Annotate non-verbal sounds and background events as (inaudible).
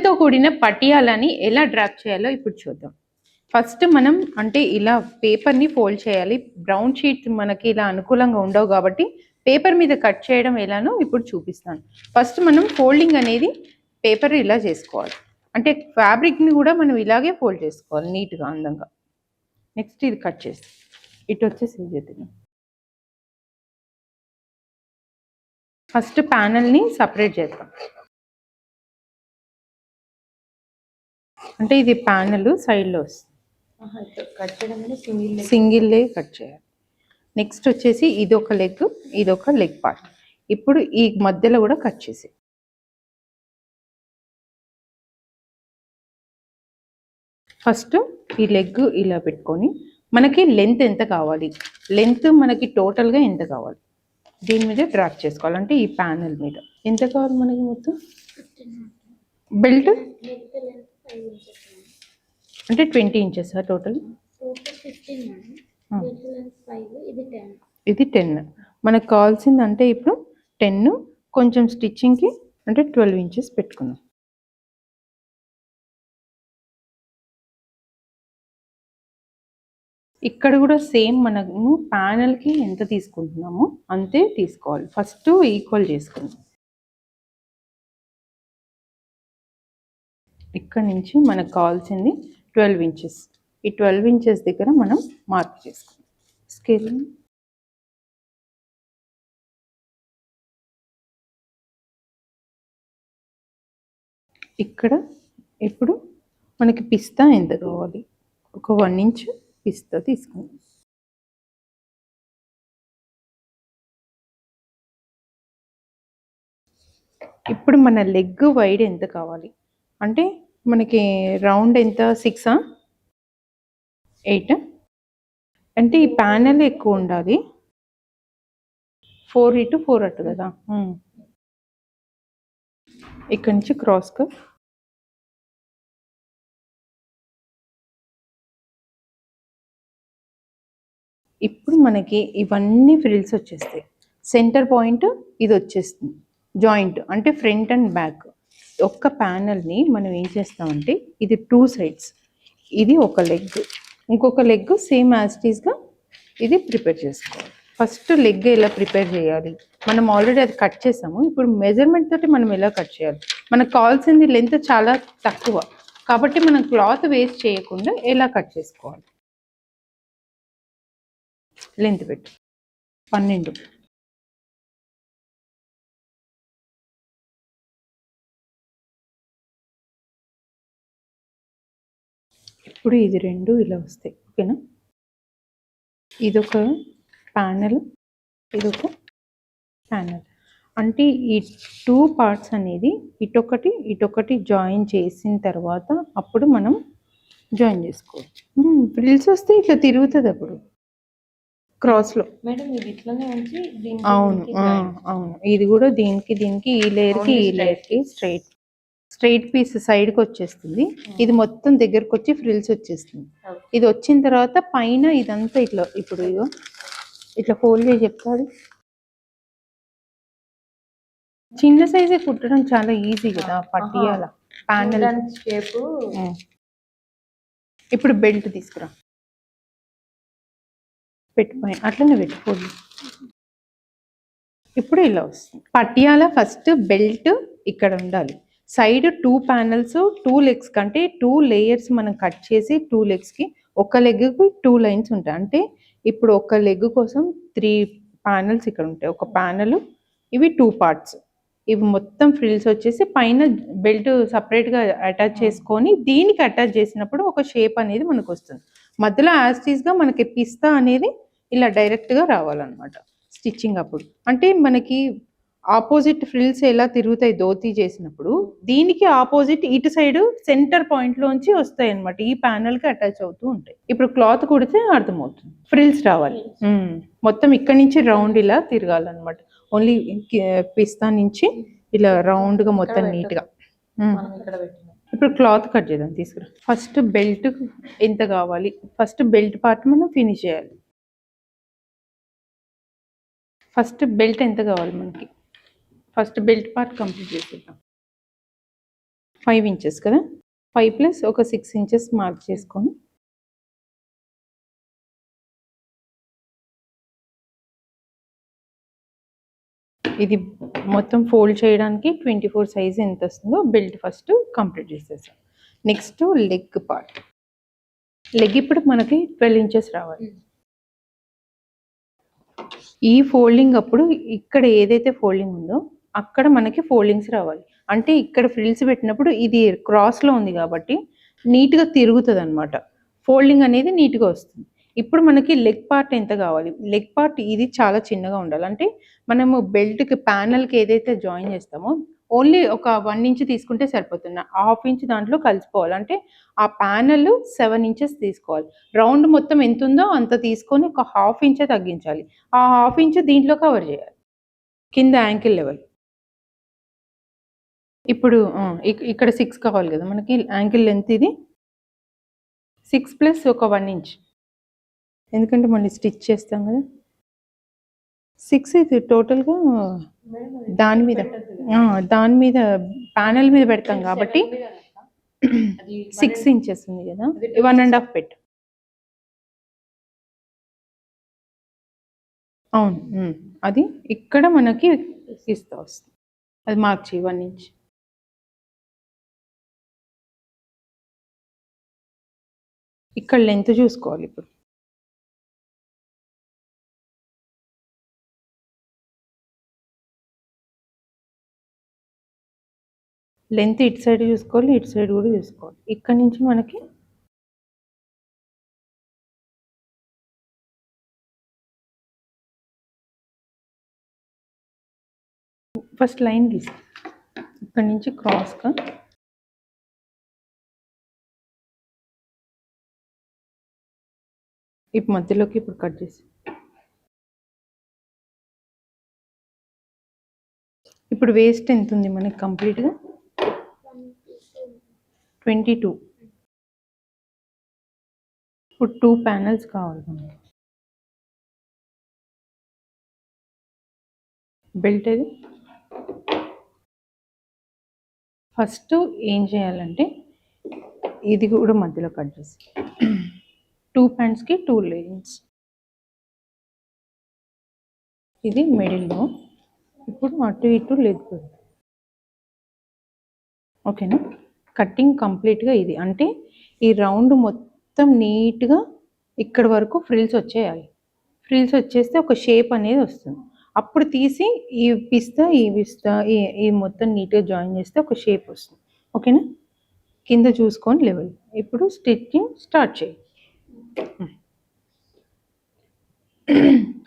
ప్యానెల్తో కూడిన పటియాలని ఎలా డ్రాప్ చేయాలో ఇప్పుడు చూద్దాం. ఫస్ట్ మనం అంటే ఇలా పేపర్ని ఫోల్డ్ చేయాలి. బ్రౌన్ షీట్ మనకి ఇలా అనుకూలంగా ఉండవు కాబట్టి పేపర్ మీద కట్ చేయడం ఎలానో ఇప్పుడు చూపిస్తాను. ఫస్ట్ మనం ఫోల్డింగ్ అనేది పేపర్ ఇలా చేసుకోవాలి. అంటే ఫ్యాబ్రిక్ని కూడా మనం ఇలాగే ఫోల్డ్ చేసుకోవాలి నీట్గా అందంగా. నెక్స్ట్ ఇది కట్ చేసి. ఇటు వచ్చేసి చేతిని ఫస్ట్ ప్యానల్ని సపరేట్ చేద్దాం. అంటే ఇది ప్యానల్ సైడ్లో వస్తుంది. సింగిల్ కట్ చేయాలి. నెక్స్ట్ వచ్చేసి ఇది ఒక లెగ్ ఇది ఒక లెగ్ పార్ట్ ఇప్పుడు ఈ మధ్యలో కూడా కట్ చేసి ఫస్ట్ ఈ లెగ్ ఇలా పెట్టుకొని మనకి లెంత్ ఎంత కావాలి? లెంత్ మనకి టోటల్గా ఎంత కావాలి? దీని మీద డ్రాప్ చేసుకోవాలి. అంటే ఈ ప్యానల్ మీద. ఎంత కావాలి మనకి మొత్తం? బెల్ట్ అంటే twenty inches total? Total fifteen five ఇది టెన్. ఇది టెన్. మనకు కావాల్సింది అంటే ఇప్పుడు టెన్ కొంచెం స్టిచ్చింగ్కి అంటే ట్వెల్వ్ ఇంచెస్ పెట్టుకుందాం. ఇక్కడ కూడా సేమ్ మనము ప్యానల్కి ఎంత తీసుకుంటున్నామో అంతే తీసుకోవాలి. ఫస్ట్ ఈక్వల్ చేసుకుందాం. ఇక్కడ నుంచి మనకు కావాల్సింది ట్వెల్వ్ ఇంచెస్. ఈ ట్వెల్వ్ ఇంచెస్ దగ్గర మనం మార్క్ చేసుకుందాం. స్కేల్ ఇక్కడ ఇప్పుడు మనకి పిస్తా ఎంత కావాలి? ఒక వన్ ఇంచ్ పిస్తా తీసుకుందాం. ఇప్పుడు మన లెగ్ వైడ్ ఎంత కావాలి? అంటే మనకి రౌండ్ ఎంత? సిక్సా ఎయిట్? అంటే ఈ ప్యానెల్ ఎక్కువ ఉండాలి. ఫోర్ ఇటు ఫోర్ అటు కదా? ఇక్కడి నుంచి క్రాస్ ఇప్పుడు మనకి ఇవన్నీ ఫ్రిల్స్ వచ్చేస్తాయి. సెంటర్ పాయింట్ ఇది వచ్చేస్తుంది. జాయింట్ అంటే ఫ్రంట్ అండ్ బ్యాక్. ఒక్క ప్యానల్ని మనం ఏం చేస్తామంటే ఇది టూ సైడ్స్. ఇది ఒక లెగ్. ఇంకొక లెగ్ సేమ్ యాజ్టీస్గా ఇది ప్రిపేర్ చేసుకోవాలి. ఫస్ట్ లెగ్ ఎలా ప్రిపేర్ చేయాలి? మనం ఆల్రెడీ అది కట్ చేసాము. ఇప్పుడు మెజర్మెంట్ తోటి మనం ఎలా కట్ చేయాలి? మనకు కావాల్సింది లెంత్ చాలా తక్కువ. కాబట్టి మనం క్లాత్ వేస్ట్ చేయకుండా ఎలా కట్ చేసుకోవాలి? లెంత్ పెట్టు. పన్నెండు. ఇప్పుడు ఇది రెండు ఇలా వస్తాయి. ఓకేనా? ఇదొక ప్యానల్. ఇదొక ప్యానల్. అంటే ఈ టూ పార్ట్స్ అనేది ఇటొకటి ఇటొకటి జాయిన్ చేసిన తర్వాత అప్పుడు మనం జాయిన్ చేసుకోవాలి ఫ్రిల్స్ వస్తే ఇట్లా తిరుగుతుంది అప్పుడు. క్రాస్లో మేడం ఇది ఇట్లనే ఉంచి అవును. అవును. ఇది కూడా దీనికి దీనికి ఈ లేయర్కి ఈ. లేయర్కి స్ట్రైట్ స్ట్రైట్ పీస్ సైడ్కి వచ్చేస్తుంది. ఇది మొత్తం దగ్గరకు వచ్చి ఫ్రిల్స్ వచ్చేస్తుంది. ఇది వచ్చిన తర్వాత పైన ఇదంతా ఇట్లా ఇప్పుడు ఇట్లా ఫోల్డ్ చేసి చెప్తాది చిన్న సైజే కుట్టడం చాలా ఈజీ కదా పట్టియాల ప్యానల్. చూడడానికి షేప్ ఇప్పుడు బెల్ట్ తీసుకురా. పెట్టిపోయి అట్లనే పెట్టుకోండి ఇప్పుడు ఇలా వస్తుంది. పటియాల ఫస్ట్ బెల్ట్ ఇక్కడ ఉండాలి. Side two panels two legs కంటే టూ లేయర్స్ మనం కట్ చేసి టూ లెగ్స్కి ఒక లెగ్కి టూ లైన్స్ ఉంటాయి. అంటే ఇప్పుడు ఒక లెగ్ కోసం త్రీ ప్యానల్స్ ఇక్కడ ఉంటాయి. ఒక ప్యానల్ ఇవి టూ పార్ట్స్. ఇవి మొత్తం ఫ్రిల్స్ వచ్చేసి పైన బెల్ట్ సపరేట్గా అటాచ్ చేసుకొని దీనికి అటాచ్ చేసినప్పుడు ఒక షేప్ అనేది మనకు వస్తుంది. మధ్యలో యాస్టీస్గా మనకి పిస్తా అనేది ఇలా డైరెక్ట్గా రావాలన్నమాట. స్టిచ్చింగ్ అప్పుడు. అంటే మనకి ఆపోజిట్ ఫ్రిల్స్ ఎలా తిరుగుతాయి ధోతీ చేసినప్పుడు దీనికి ఆపోజిట్ ఇటు సైడ్ సెంటర్ పాయింట్ లోంచి వస్తాయి అనమాట ఈ ప్యానల్కి అటాచ్ అవుతూ ఉంటాయి. ఇప్పుడు క్లాత్ కుడితే అర్థమవుతుంది. ఫ్రిల్స్ రావాలి. మొత్తం ఇక్కడ నుంచి రౌండ్ ఇలా తిరగాలన్నమాట. ఓన్లీ పిస్తా నుంచి ఇలా రౌండ్గా మొత్తం నీట్గా ఇప్పుడు క్లాత్ కట్ చేద్దాం తీసుకురా. ఫస్ట్ బెల్ట్ ఎంత కావాలి? ఫస్ట్ బెల్ట్ పార్ట్ మనం ఫినిష్ చేయాలి. ఫస్ట్ బెల్ట్ ఎంత కావాలి మనకి? ఫస్ట్ బెల్ట్ పార్ట్ కంప్లీట్ చేసేద్దాం. ఫైవ్ ఇంచెస్ కదా? ఫైవ్ ప్లస్ ఒక సిక్స్ ఇంచెస్ మార్క్ చేసుకొని ఇది మొత్తం ఫోల్డ్ చేయడానికి ట్వంటీ ఫోర్ సైజ్ ఎంత వస్తుందో బెల్ట్ ఫస్ట్ కంప్లీట్ చేసేసాం నెక్స్ట్ లెగ్ పార్ట్. లెగ్ ఇప్పుడు మనకి ట్వెల్వ్ ఇంచెస్ రావాలి. ఈ ఫోల్డింగ్ అప్పుడు ఇక్కడ ఏదైతే ఫోల్డింగ్ ఉందో అక్కడ మనకి ఫోల్డింగ్స్ రావాలి. అంటే ఇక్కడ ఫ్రిల్స్ పెట్టినప్పుడు ఇది క్రాస్లో ఉంది కాబట్టి నీట్గా తిరుగుతుంది అనమాట ఫోల్డింగ్ అనేది నీట్గా వస్తుంది. ఇప్పుడు మనకి లెగ్ పార్ట్ ఎంత కావాలి? లెగ్ పార్ట్ ఇది చాలా చిన్నగా ఉండాలి. అంటే మనము బెల్ట్కి ప్యానల్కి ఏదైతే జాయిన్ చేస్తామో ఓన్లీ ఒక వన్ ఇంచ్ తీసుకుంటే సరిపోతుంది. హాఫ్ ఇంచ్ దాంట్లో కలిసిపోవాలి. అంటే ఆ ప్యానల్ సెవెన్ ఇంచెస్ తీసుకోవాలి. రౌండ్ మొత్తం ఎంత ఉందో అంత తీసుకొని ఒక హాఫ్ ఇంచే తగ్గించాలి. ఆ హాఫ్ ఇంచ్ దీంట్లో కవర్ చేయాలి. కింద యాంకిల్ లెవెల్ ఇప్పుడు ఇక్కడ సిక్స్ కావాలి కదా మనకి యాంకిల్ లెంత్ ఇది. సిక్స్ ప్లస్ ఒక వన్ ఇంచ్ ఎందుకంటే మళ్ళీ స్టిచ్ చేస్తాం కదా. సిక్స్ ఇది టోటల్గా దాని మీద దాని మీద ప్యానల్ మీద పెడతాం కాబట్టి సిక్స్ ఇంచెస్ ఉంది కదా. వన్ అండ్ హాఫ్ పెట్టు అవును. అది ఇక్కడ మనకి ఇస్తా వస్తుంది. అది మార్క్ చేయి వన్ ఇంచ్ ఇక్కడ లెంత్ చూసుకోవాలి ఇప్పుడు. లెంత్ ఇటు సైడ్ చూసుకోవాలి ఇటు సైడ్ కూడా చూసుకోవాలి. ఇక్కడ నుంచి మనకి ఫస్ట్ లైన్ గీసి ఇక్కడ నుంచి క్రాస్గా ఇప్పుడు మధ్యలోకి ఇప్పుడు కట్ చేసి. ఇప్పుడు వేస్ట్ ఎంత ఉంది మనకి కంప్లీట్గా ట్వంటీ టూ ఇప్పుడు టూ ప్యానల్స్ కావాలి మనకి. బెల్ట్ అది ఫస్ట్ ఏం చేయాలంటే ఇది కూడా మధ్యలో కట్ చేసి. టూ ప్యాంట్స్కి టూ లైన్స్. ఇది మిడిల్లో ఇప్పుడు అటు ఇటు లేదు ఓకేనా? కటింగ్ కంప్లీట్గా ఇది. అంటే ఈ రౌండ్ మొత్తం నీట్గా ఇక్కడ వరకు ఫ్రిల్స్ వచ్చేయాలి. ఫ్రిల్స్ వచ్చేస్తే ఒక షేప్ అనేది వస్తుంది. అప్పుడు తీసి ఈ పిస్తా ఈ పిస్తా ఈ ఈ మొత్తం నీట్గా జాయిన్ చేస్తే ఒక షేప్ వస్తుంది. ఓకేనా? కింద చూసుకొని లెవెల్. ఇప్పుడు స్టిచ్చింగ్ స్టార్ట్ చేయి. mm. (clears throat) (clears throat)